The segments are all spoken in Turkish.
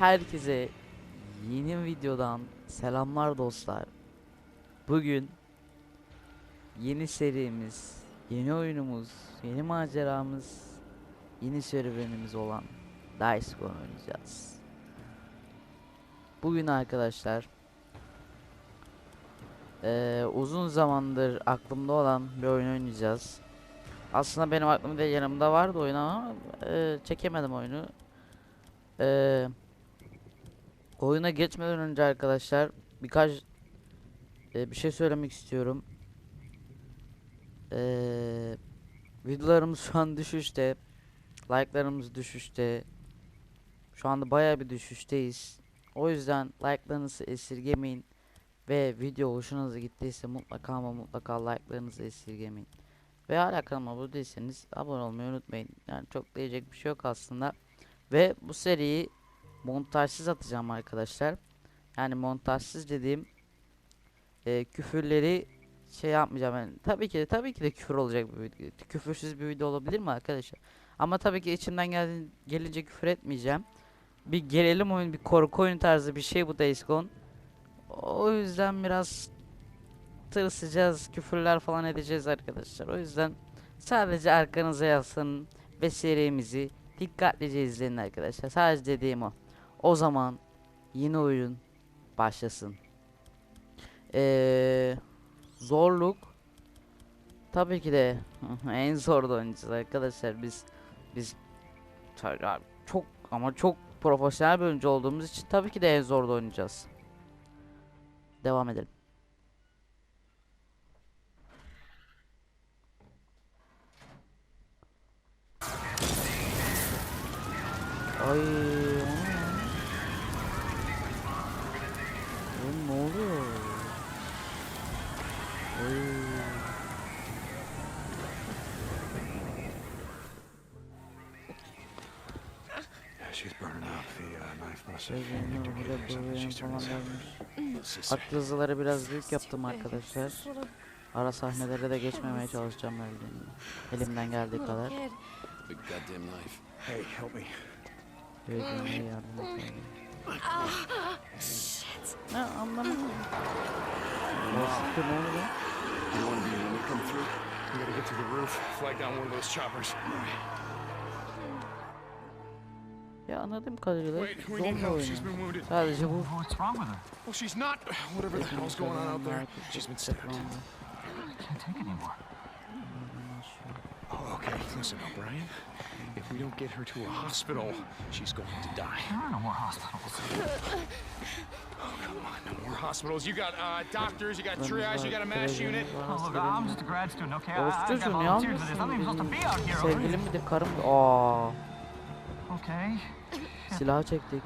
Herkese yeni videodan selamlar dostlar. Bugün yeni serimiz, yeni oyunumuz, yeni maceramız, yeni serüvenimiz olan Dice Gone oynayacağız. Bugün arkadaşlar eee, uzun zamandır aklımda olan bir oyun oynayacağız. Aslında benim aklımda yanımda vardı oyun ama eee, çekemedim oyunu. Eee oyuna geçmeden önce arkadaşlar birkaç eee, bir şey söylemek istiyorum. Eee videolarımız şu an düşüşte. Like'larımız düşüşte. Şu anda bayağı bir düşüşteyiz. O yüzden like'larınızı esirgemeyin. Ve video hoşunuza gittiyse mutlaka ama mutlaka like'larınızı esirgemeyin. Ve hala kanalıma abone değilseniz abone olmayı unutmayın. Yani çok diyecek bir şey yok aslında. Ve bu seriyi montajsız atacağım arkadaşlar. Yani montajsız dediğim e, küfürleri şey yapmayacağım. Yani tabii ki de tabii ki de küfür olacak bir video. Küfürsüz bir video olabilir mi arkadaşlar? Ama tabii ki içimden geldi, gelince küfür etmeyeceğim. Bir gerilim oyun, bir korku oyun tarzı bir şey bu Days Gone. O yüzden biraz tırsacağız, küfürler falan edeceğiz arkadaşlar. O yüzden sadece arkanıza yaslanın ve serimizi dikkatlice izleyin arkadaşlar. Sadece dediğim o. O zaman yeni oyun başlasın. Ee, zorluk tabii ki de en zor da oynayacağız arkadaşlar. Biz biz çok ama çok profesyonel bir oyuncu olduğumuz için tabii ki de en zor da oynayacağız. Devam edelim. Ay o ne ya? Oğlum ne oluyor? Ay. Yeah, she's burning up. The uh, knife must Şey have nicked her burada kidneys. I buraya she's biraz büyük yaptım arkadaşlar. Ara sahnelere de geçmemeye çalışacağım. Elimden geldiği kadar. Hey, help me. Gözümle yardım etmeye. Ne anlamadım. Nasıl ne oluyor? You want to be when we come through? We gotta get to the roof. Flag down one of those choppers. Ya anladığım kadarıyla Wait, we need zombi help. oyunu. She's been wounded. Sadece bu. What's wrong with her? Well, she's not. Uh, whatever the hell's going on out there. She's been stabbed. I can't take anymore. Oh, okay, listen, O'Brien. If we don't get her to a hospital, she's going to die. There are no more hospitals. Oh, Come on, no more hospitals. You got uh, doctors, you got triage, you got a mass unit. Oh, look, I'm just a grad student, okay? I, Orospu I've got çocuğum ya. volunteers for this. I'm even supposed to be out here, okay? Sevgilim midir karım mıdır? Aa, Okay. silah çektik.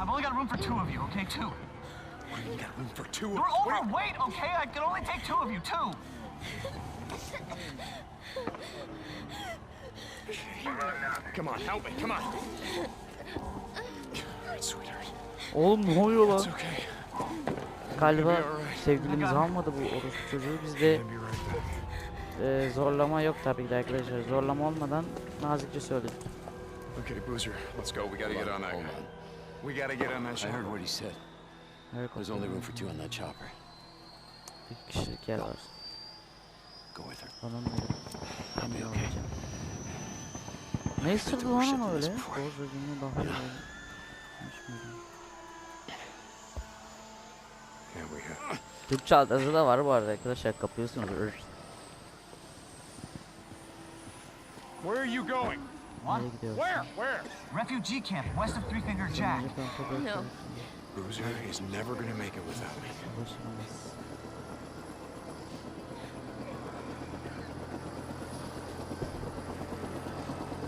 I've only got room for two of you, okay? Two. You got room for two of You're overweight, okay? I can only take two of you, two. Oğlum ne oluyor lan? Galiba sevgilimiz almadı bu orospu çocuğu. Bizde e, zorlama yok tabii ki de arkadaşlar. Zorlama olmadan nazikçe söyledik. Okay, Boozer, let's go. We gotta get on that Hold on. We gotta get on that I heard what he said. There's only room for two on that chopper. bir kişilik yer var. Go with her. Onun biri. I'll be okay. Ne to lan ama öyle? Boz ödümü daha iyi. Konuşmadım. Yeah, we have. Türk çantası da var bu arada arkadaşlar kapıyorsunuz. Where are you going? What? Where? Where? Refugee camp west of Three Finger Jack. Bekliyorsun. Boozer is never gonna make it without me.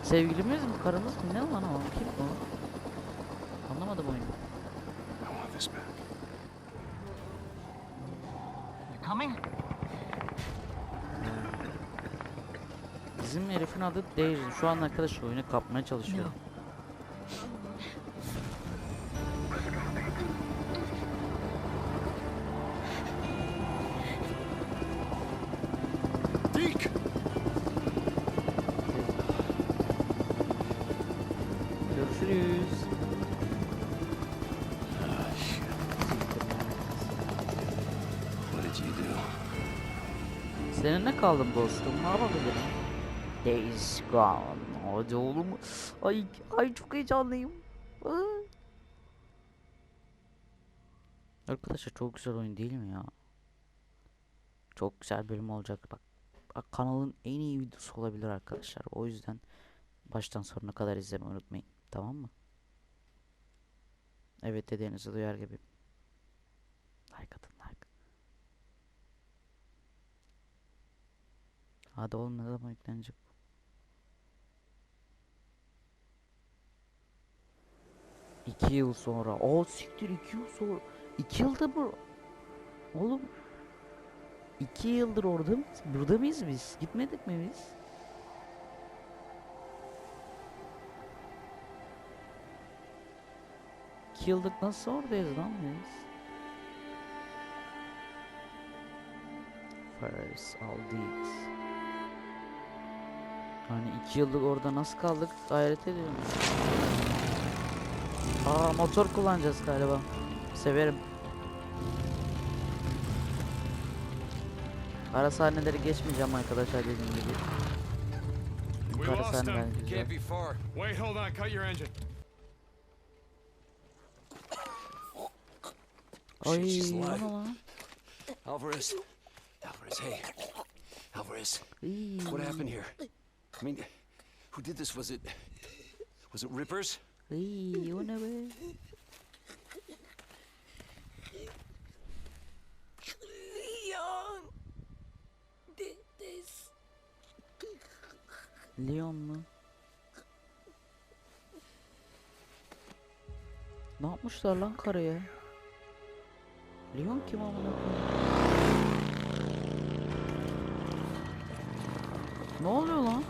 Sevgilimiz mi? Karımız mı? Ne lan o? Kim o? Anlamadım oyunu. Coming? Bizim herifin adı Daisy. Şu an arkadaş oyunu kapmaya çalışıyor. Deke! Kaldım dostum. Ne yapabilirim? Days gone. Hadi oğlum. Ay, ay çok heyecanlıyım. Arkadaşlar çok güzel oyun değil mi ya? Çok güzel bölüm olacak bak. Bak kanalın en iyi videosu olabilir arkadaşlar. O yüzden baştan sonuna kadar izlemeyi unutmayın. Tamam mı? Evet dediğinizi duyar gibi. Like atın like. Hadi oğlum ne zaman yüklenecek? bu? İki yıl sonra. Oo siktir iki yıl sonra. İki yılda mı? Oğlum. iki yıldır orada mıyız? Burada mıyız biz? Gitmedik mi biz? İki yıldır nasıl oradayız lan biz? First Aldis. Hani iki yıllık orada nasıl kaldık hayret ediyorum. Aa motor kullanacağız galiba. Severim. Ara sahneleri geçmeyeceğim arkadaşlar dediğim gibi. Ara sahneler güzel. Can't be far. Wait, hold on. Cut your engine. Ay lan? Alvarez. Alvarez, hey. Alvarez, what happened here? I mean, who did this? Was it. Was it Rippers? İy, o ne be? Leon did this. Leon mu? Ne yapmışlar lan karıya? Leon kim amına koyayım? Ne oluyor lan?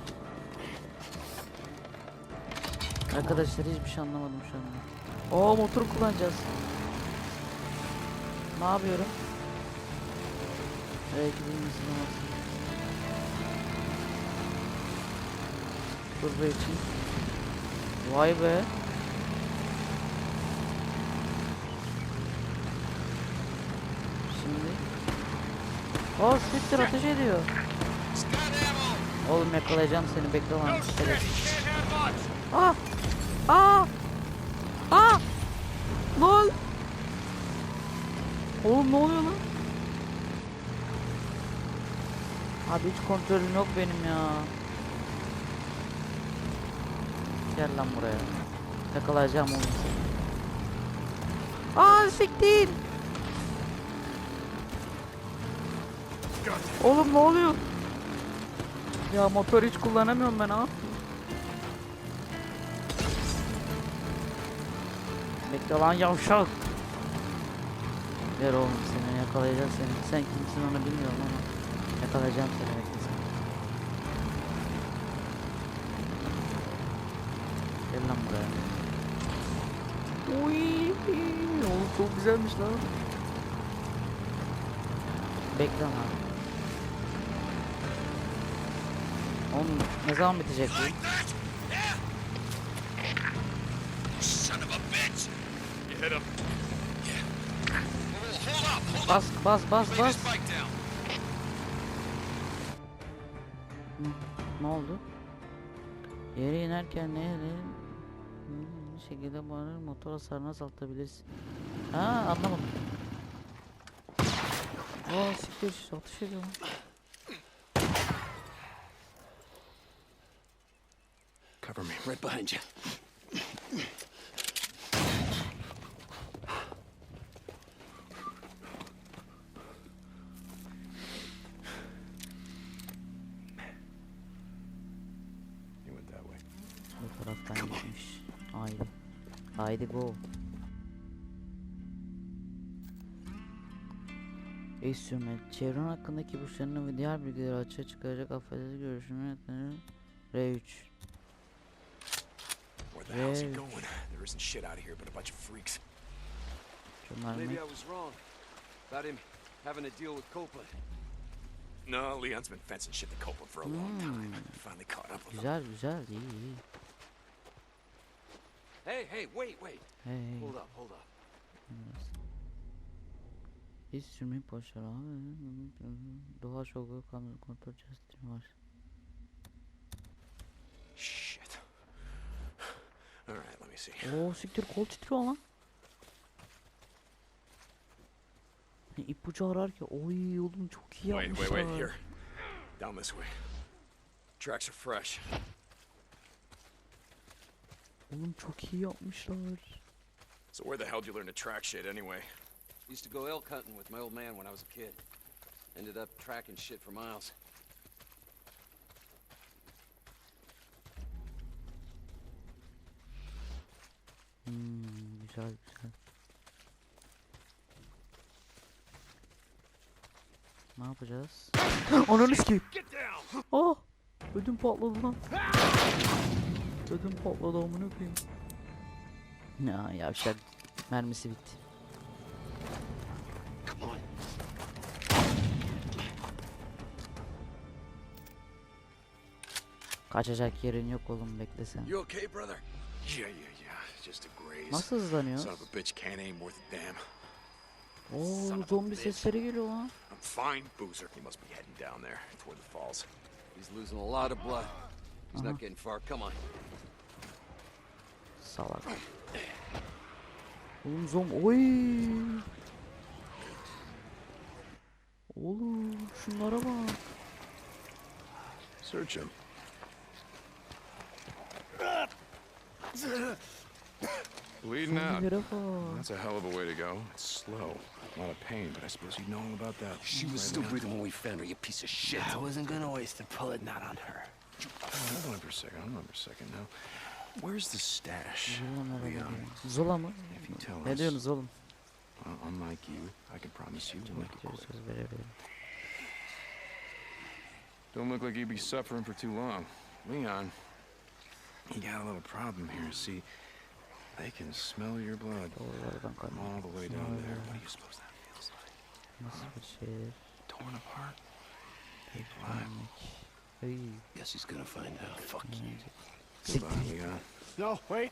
Arkadaşlar hiçbir şey anlamadım şu anda. Oo motor kullanacağız. Ne yapıyorum? Evet gidilmesi lazım. Dur be için. Vay be. Şimdi. Aa siktir ateş ediyor. Oğlum yakalayacağım seni bekle lan. No Aa! Aa! Aa! Lan! Oğlum ne oluyor lan? Abi hiç kontrolüm yok benim ya. Gel lan buraya. Yakalayacağım oğlum seni. Aa siktir! Oğlum ne oluyor? Ya motor hiç kullanamıyorum ben ha. Bekle lan yavşak. Ver oğlum seni yakalayacağım seni. Sen kimsin onu bilmiyorum ama yakalayacağım seni bekle sen. Gel lan buraya. Uy, oğlum çok güzelmiş lan. Bekle lan. Oğlum ne zaman bitecek bu? Son of a bitch. You hit him. Hold up. Hold Bas bas bas Lay bas. this bike down. Ne oldu? Yere inerken ne ne bir şekilde bağırır motor hasarını azaltabilirsin. Ha anlamadım. Aa siktir atış ediyor lan. Cover me, right behind you. Haydi go. İnstrüment. Çevren hakkındaki ipuçlarını ve diğer bilgileri açığa çıkaracak affedersiniz görüşümü yönetmenleri R3. Where the hell's he Yeah. going? There isn't shit out of here but a bunch of freaks. Şunlar Maybe mı? I was wrong about him having to deal with Copeland. No, Leon's been fencing shit to Copeland for a long time. Finally caught up with him. Güzel güzel iyi iyi. Hey, hey, wait, wait. Hey. Hold up, hold up. İz sürmeyi başar abi. Doğa şoku kamera kontrol chest'im var. Shit. All right, let me see. Oo siktir kol titriyor lan. İpucu arar ki. Oy oğlum çok iyi Wait, yapmışlar. wait, wait. Here. Down this way. Tracks are fresh. Oğlum çok iyi yapmışlar. So where the hell did you learn to track shit anyway? Used to go elk hunting with my old man when I was a kid. Ended up tracking shit for miles. Hmm, güzel güzel. Ne yapacağız? Ananı sikeyim. Oh! Ödüm patladı lan. Ödüm patladı amına koyayım. Ya yavşak mermisi bitti. Come on. Kaçacak yerin yok oğlum beklesen. You okay, brother? Yeah, yeah, yeah. Just a graze. Nasıl hızlanıyoruz? Son of a bitch can't aim worth a damn. Oo zombi sesleri geliyor lan. I'm fine, Boozer. He must be heading down there toward the falls. He's losing a lot of blood. He's not getting far. Come on. Salak. Oğlum zom oy. Oğlum şunlara bak. Search him. Bleeding out. That's a hell of a way to go. It's slow. A lot of pain, but I suppose you know all about that. She was still breathing when we found her, you piece of shit. I wasn't gonna waste a bullet not on her. Hold on for a second. Hold on for a second now. Where's the stash? Zola Leon, gidiyor? Zola mı? if you tell Ne us, diyorsunuz oğlum? Uh, unlike you, I can promise you we'll make it quick. Don't look like you'd be suffering for too long. Leon, you got a little problem here. See, they can smell your blood from all the way down there. What do you suppose that feels like? Nasıl bir şey? Torn apart? Ekranlık. Iy. Guess he's gonna find out. Fuck you. Goodbye, Leon. No, wait.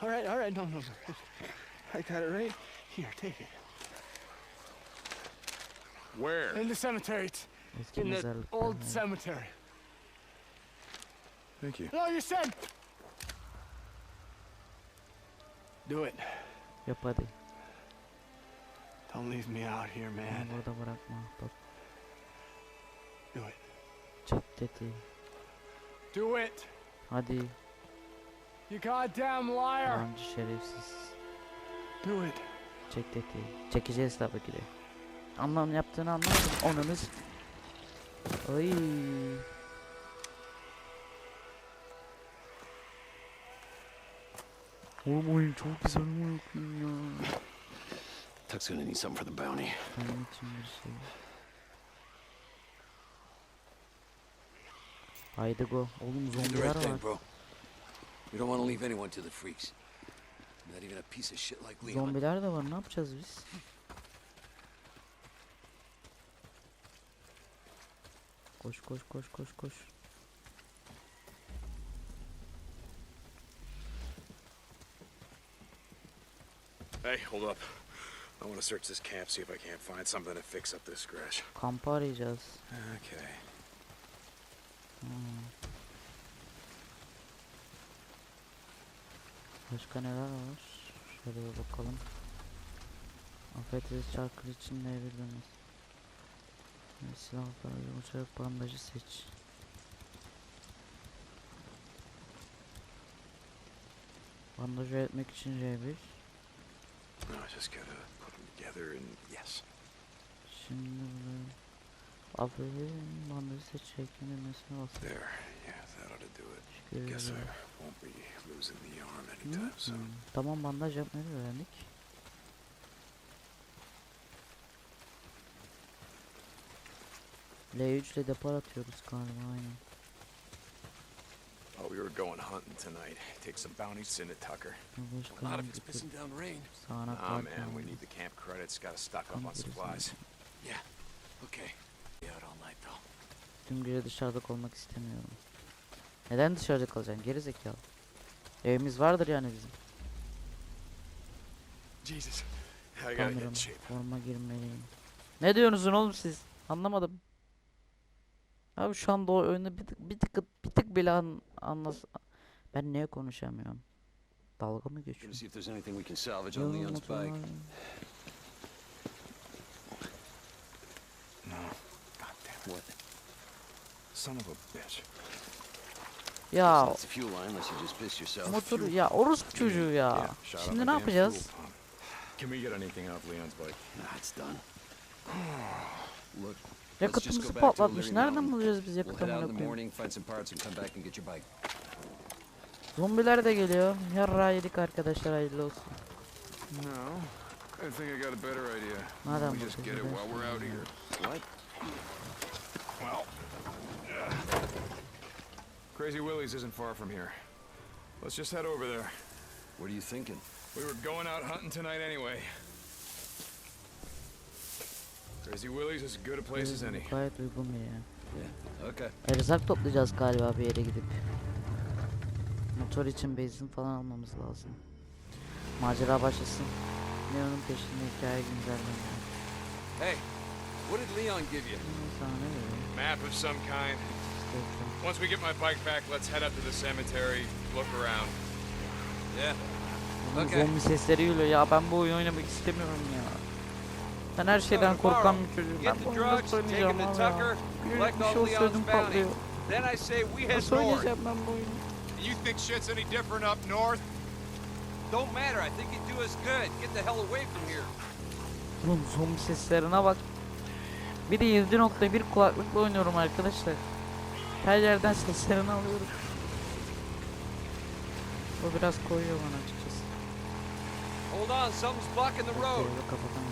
All right, all right, no, no, no. I got it right here. Take it. Where? In the cemetery. It's in the old cemetery. Thank you. No, you said. Do it. Yap buddy. Don't leave me out here, man. burada bırakma. Bak Do it. Do it. Hadi. You goddamn liar. Yalancı şerefsiz. Do it. Çek dedi. Çekeceğiz tabii ki de. Anlam yaptığını anlamadım. Onunuz. Ay. Oğlum oyun çok güzel oyun ya. Tuck's gonna need something for the bounty. Haydi go. Oğlum zombiler var. You don't want to leave anyone to the freaks. Not even a piece of shit like Leon. Zombiler de var. Ne yapacağız biz? Koş koş koş koş koş. Hey, hold up. I want to search this camp, see if I can't find something to fix up this scratch. Kampı arayacağız. Okay. Hmm. Başka neler var? Şöyle bir bakalım. Afiyet çarkı için ne bildiniz? Silahlar, yumuşak bandajı seç. Bandaj üretmek için C1. No, I just gotta put them together and yes. Şimdi buraya... Aferin bandajı seç şeklinde mesela bas. There. Yeah, that ought to do it. Guess I won't be losing the arm anytime soon. Tamam bandaj yapmayı öğrendik. L3 ile depar atıyoruz galiba aynen. Oh, we were going hunting tonight. Take some bounties, send it Tucker. A lot of it's pissing down rain. Ah, var man, we need the camp credits. Gotta stock up on supplies. Yeah. Okay. Be out all night though. Tüm gece dışarıda kalmak istemiyorum. Neden dışarıda kalacaksın geri zekalı? Evimiz vardır yani bizim. Jesus. I gotta shape. forma girmeliyim. Ne diyorsunuz oğlum siz? Anlamadım. Abi şu anda o önü bir tık bir tık bir tık bile an, anlas Ben niye konuşamıyorum? Dalga mı damn What? Son of a bitch. Ya motoru ya orospu çocuğu ya. Şimdi ne yapacağız? fuel pump. Can we get anything off Leon's bike? Nah, it's done. Look, Yakıtımızı back to patlatmış. Nereden bulacağız biz we'll yakıt head out amına in the koyayım? morning, find some parts, and come back and get your bike. Zombiler de geliyor. Yarra yedik arkadaşlar hayırlı olsun. No. I think I got a better idea. Madem we just get it bakacağız. while we're out here. What? Well, Crazy Willie's isn't far from here. Let's just head over there. What are you thinking? We were going out hunting tonight anyway. Crazy Willie's is as good a place as any. Gayet uygun bir yer. Yeah. Okay. Erzak toplayacağız galiba bir yere gidip. Motor için benzin falan almamız lazım. Macera başlasın. Leon'un peşinde hikaye güncelleniyor. Hey, what did Leon give you? Sana ne veriyor? Map of some kind. Once we get my bike back, let's head up to the cemetery, look around. Yeah. Okay. Zombi sesleri geliyor ya ben bu oyunu oynamak istemiyorum ya. Ben her şeyden korkan bir çocuğum. Ben Get bu the oyunu drugs, nasıl take oynayacağım him to abi ya? Tucker, Bir, bir all şey olsa Leon's ödüm bounty. patlıyor. Then I say we head Nasıl north. oynayacağım ben bu oyunu? You think shit's any different up north? Don't matter. I think it'd do us good. Get the hell away from here. Oğlum zombi seslerine bak. Bir de 7.1 kulaklıkla oynuyorum arkadaşlar. Her yerden seslerini alıyorum. O biraz koyuyor bana açıkçası. Hold on, something's blocking the road.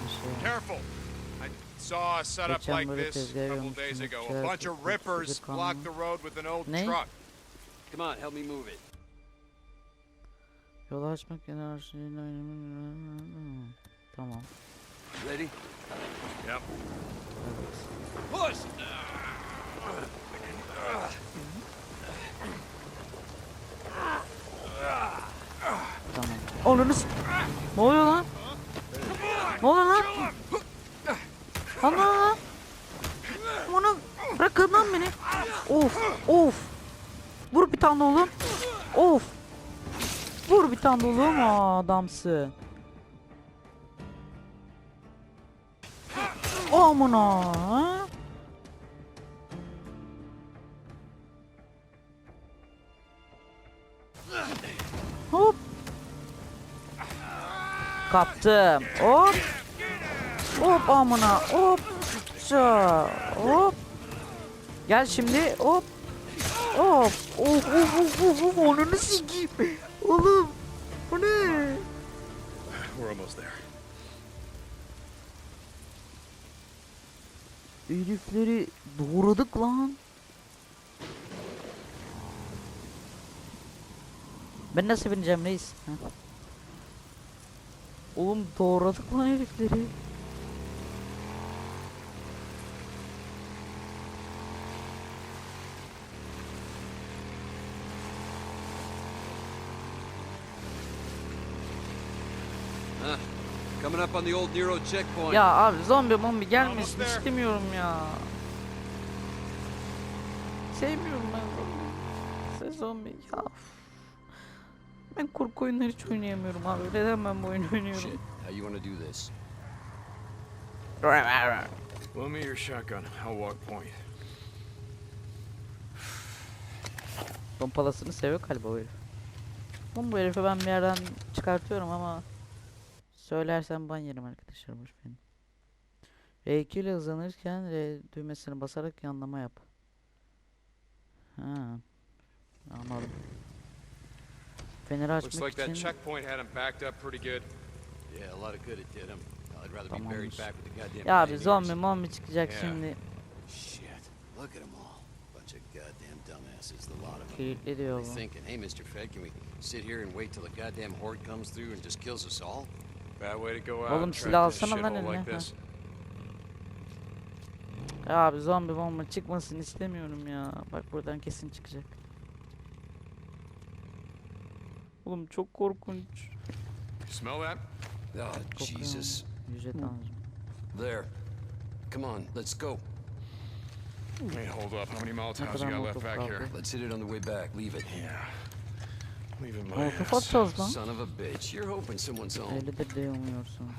Şey. Careful! I saw a setup like this a couple days ago. A bunch of rippers blocked the road with an old truck. Come on, help me move it. Yolu açmak enerjiyle Tamam. Ready? Yep. Push! Tamam. Onunu s- Ne oluyor lan? Ne oluyor lan? Lan. Onu bırakın lan beni. Of of. Vur bir tane oğlum. Of. Vur bir tane oğlum Aa, adamsın. Amına. Kaptım. Hop. Hop amına. Hop. Hop. Gel şimdi. Hop. Hop. Of of of of of. Onunu sikeyim. Oğlum. Bu ne? We're almost there. Herifleri doğradık lan. Ben nasıl bineceğim reis? Ha? Oğlum doğradık lan herifleri. Coming up on the old Nero checkpoint. Ya abi zombi mombi gelmesin istemiyorum ya. Sevmiyorum ben zombi. Sen zombi ya. Ben korku oyunları hiç oynayamıyorum abi. Neden ben bu oyunu oynuyorum? Shit. How you want to do this? Loan me your shotgun. I'll walk point. Pompalasını seviyor galiba o herif. Oğlum bu herifi ben bir yerden çıkartıyorum ama söylersem ban yerim arkadaşlar verin. R2 ile hızlanırken R düğmesini basarak yanlama yap. Ha. Anladım. Feneri Looks açmak like that için checkpoint had him backed up pretty good. Yeah, a lot of good it did him. I'd rather be Tamamdır. buried back with the goddamn ya bir pioneers. zombi mombi çıkacak Yeah. şimdi. Shit. Look at them all. Bunch of goddamn dumbasses, the lot of them. Kilitli diyor They bu. thinking, hey, Mr. Fed, can we sit here and wait till the goddamn horde comes through and just kills us all? Bad way to go out. Oğlum and silah track this alsana lan shithole eline, like ha. this. Ya abi zombi bomba çıkmasını istemiyorum ya. Bak buradan kesin çıkacak. Oğlum çok korkunç. Smell that? Oh, Jesus. Ücret alacağım. There. Come on, let's go. Hey, hold up. How many Molotovs you got left back here? Let's hit it on the way back. Leave it. Yeah. Leave it my ass. lan. Son of a bitch. You're hoping someone's home. Öyledir diye umuyorsun.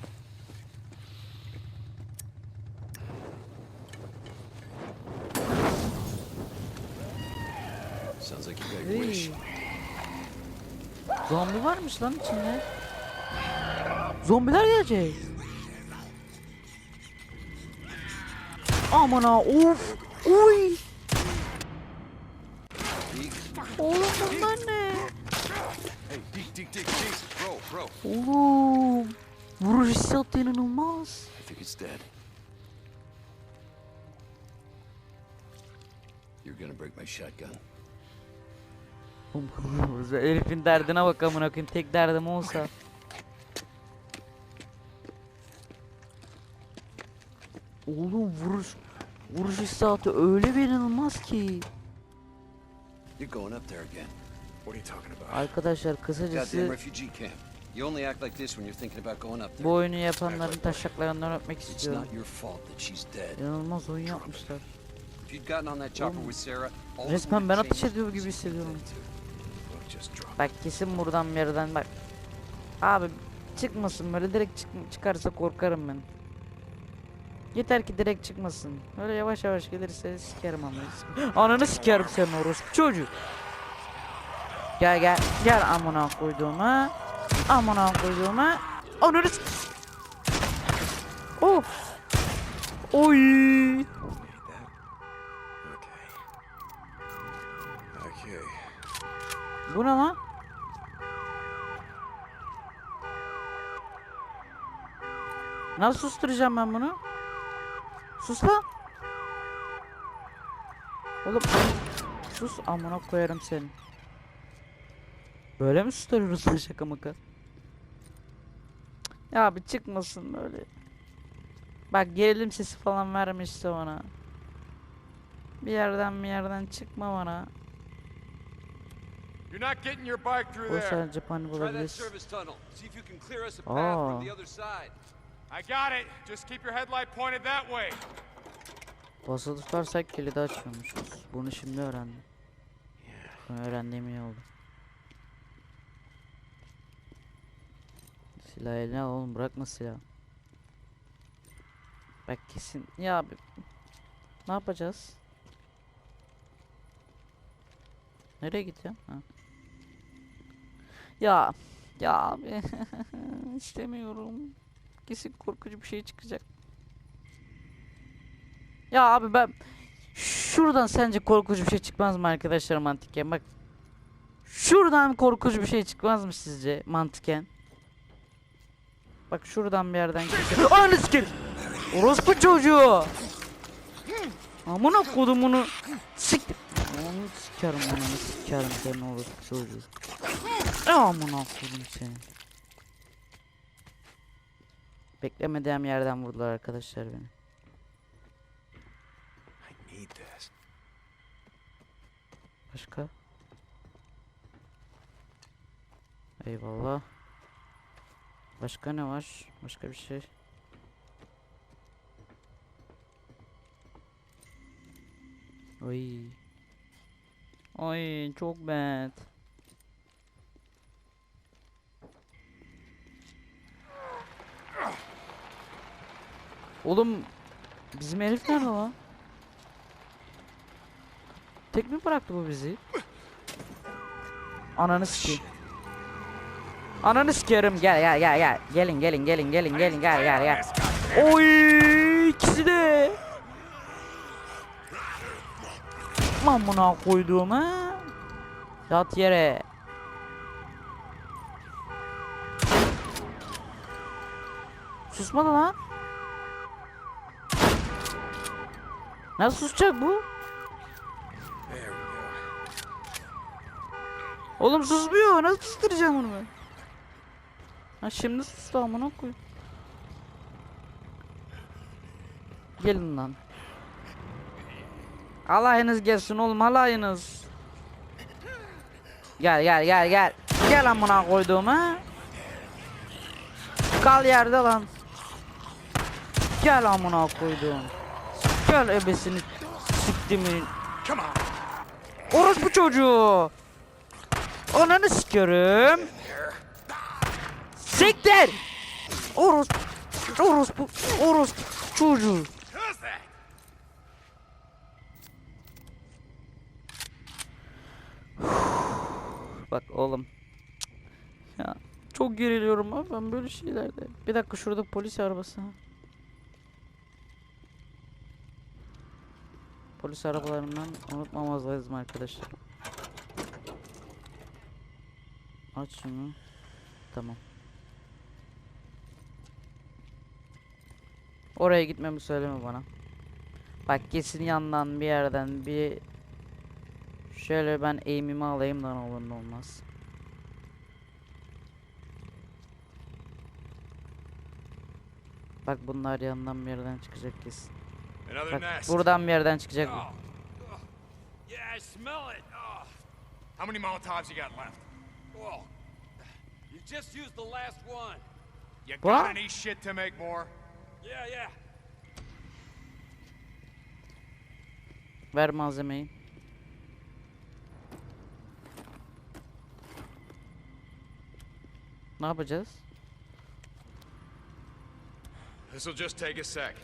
Sounds like you got your wish. Zombi varmış lan içinde. Zombiler gelecek. Aman ha of. Uy. Oğlum bunlar ne? Oğlum. Vuruş hissiyatı inanılmaz. You're gonna break my shotgun. Herifin derdine bak amına koyayım. Tek derdim olsa. Oğlum vuruş vuruş hissiyatı öyle bir inanılmaz ki. Arkadaşlar kısacası bu oyunu yapanların taşaklarından öpmek istiyorum. İnanılmaz oyun yapmışlar. Oğlum, Resmen ben ateş ediyor gibi hissediyorum. Bak kesin buradan bir yerden bak. Abi çıkmasın böyle direkt çık çıkarsa korkarım ben. Yeter ki direkt çıkmasın. Öyle yavaş yavaş gelirse sikerim ama. Ananı sikerim senin orospu çocuğu. Gel gel gel amına koyduğuma. Amına koyduğuma. Ananı Oh. Oy. Need that? Okay. Okay. Bu ne lan? Nasıl susturacağım ben bunu? Sus lan. Oğlum sus amına koyarım seni. Böyle mi susturuyoruz lan şaka maka? Ya bir çıkmasın böyle. Bak gerilim sesi falan verme işte bana. Bir yerden bir yerden çıkma bana. You're not getting your bike through there. Try that service tunnel. See if you can clear us a path Oh. from the other side. I got it. Just keep your headlight pointed that way. Basılı tutarsak kilidi açıyormuşuz. Bunu şimdi öğrendim. Bunu öğrendiğim iyi oldu. Silah eline al oğlum bırakma silah. Bak kesin ya abi. Ne yapacağız? Nereye gideceğim? Ha. Ya ya abi istemiyorum. Kesin korkucu bir şey çıkacak. Ya abi ben şuradan sence korkucu bir şey çıkmaz mı arkadaşlar mantıken? Bak şuradan korkucu bir şey çıkmaz mı sizce mantıken? Bak şuradan bir yerden kesin. Anı sikerim. Orospu çocuğu. Amına kodumunu siktir. Onu sikerim ananı sikerim senin orospu çocuğu. Amına kodum seni. Beklemediğim yerden vurdular arkadaşlar beni. Başka? Eyvallah. Başka ne var? Başka bir şey. Oy. Oy çok bad. Oğlum bizim herif nerede lan? Tek mi bıraktı bu bizi? Ananı sikeyim. Ananı sikerim gel gel gel gel. Gelin gelin gelin gelin gelin gel gel gel. Oy ikisi de. Lan buna koyduğum ha. Yat yere. Susmadı lan. Nasıl susacak bu? Oğlum susmuyor. Nasıl susturacağım onu ben? Ha şimdi sustu amına koy. Gelin lan. Alayınız gelsin oğlum alayınız. Gel gel gel gel. Gel amına koyduğum. Kal yerde lan. Gel amına koydum. Gel ebesini siktimin. Orospu çocuğu. Ananı sikerim. Siktir. Orospu. Orospu. Orospu çocuğu. Bak oğlum. Ya çok geriliyorum abi ben böyle şeylerde. Bir dakika şurada polis arabası. Polis arabalarından unutmamaz lazım arkadaşlar. Aç şunu. Tamam. Oraya gitmemi söyleme bana. Bak kesin yandan bir yerden bir şöyle ben aim'imi alayım da olur ne olmaz. Bak bunlar yandan bir yerden çıkacak kesin. Bak buradan bir yerden çıkacak. Oh. Yeah, I smell it. Oh. How many Molotovs you got left? Whoa. You just used the last one. You got any shit to make more? Yeah, yeah. Ver malzemeyi. Ne yapacağız? This'll just take a sec.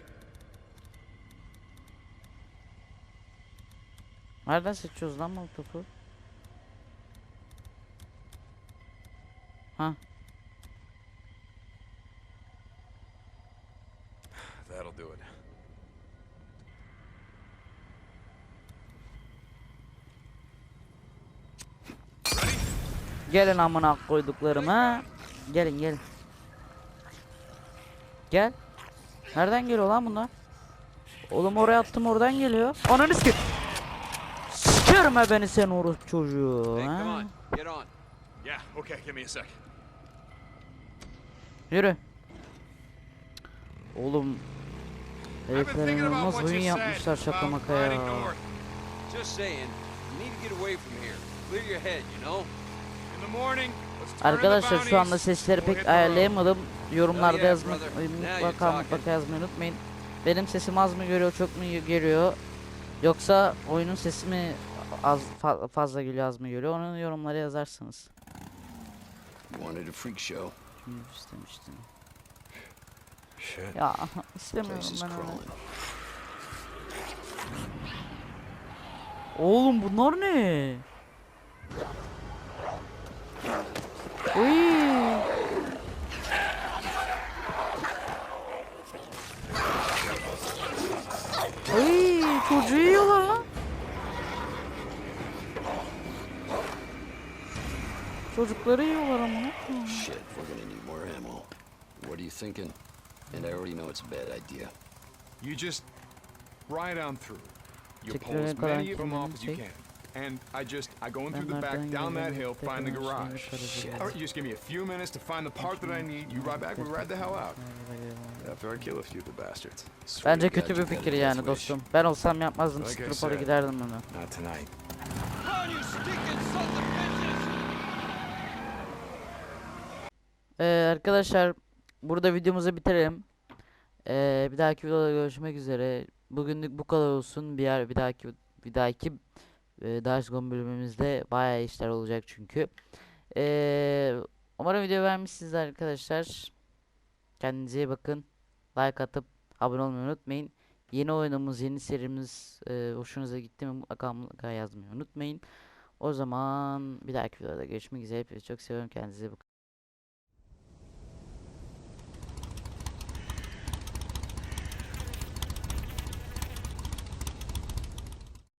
Nereden seçiyoruz lan molotofu? Ha, That'll do it. gelin amına koyduklarım ha. Gelin gelin. Gel. Nereden geliyor lan bunlar? Oğlum oraya attım oradan geliyor. Ananı sikeyim. Ha beni sen orospu çocuğu. Ha? Yürü. Oğlum. Herifler inanılmaz oyun yapmışlar şaka maka ya. Arkadaşlar şu anda sesleri pek ayarlayamadım. Yorumlarda yeah, yazmak mutlaka mutlaka yazmayı unutmayın. Benim sesim az mı geliyor, çok mu geliyor? Yoksa oyunun sesi mi az fa- fazla geliyor, az mı geliyor? Onu yorumlara yazarsınız. Wanted a freak show. İstemiştim. Shit. Ya istemiyorum ben crawling. Oğlum bunlar ne? Uy. Ay çocuğu yiyorlar lan. Çocukları yiyorlar ama. Shit, we're gonna need more ammo. What are you thinking? And I already know it's a bad idea. You just ride on through. You pull as many of them off as you can. And I just, I go in through the back, down that hill, find the garage. karıştırdım. All right, you just give me a few minutes to find the part that I need. You ride back, we ride the hell out. After I kill a few of the bastards. Bence kötü bir fikir yani dostum. Ben olsam yapmazdım. Said. giderdim bunu. Not tonight. Ee, arkadaşlar burada videomuzu bitirelim. Ee, bir dahaki videoda görüşmek üzere. Bugünlük bu kadar olsun. Bir yer bir dahaki bir dahaki e, Gone bölümümüzde bayağı işler olacak çünkü. Ee, umarım video beğenmişsiniz arkadaşlar. Kendinize iyi bakın. Like atıp abone olmayı unutmayın. Yeni oyunumuz, yeni serimiz e, hoşunuza gitti mi mutlaka mutlaka yazmayı unutmayın. O zaman bir dahaki videoda görüşmek üzere. Hepinizi çok seviyorum. Kendinize iyi bakın.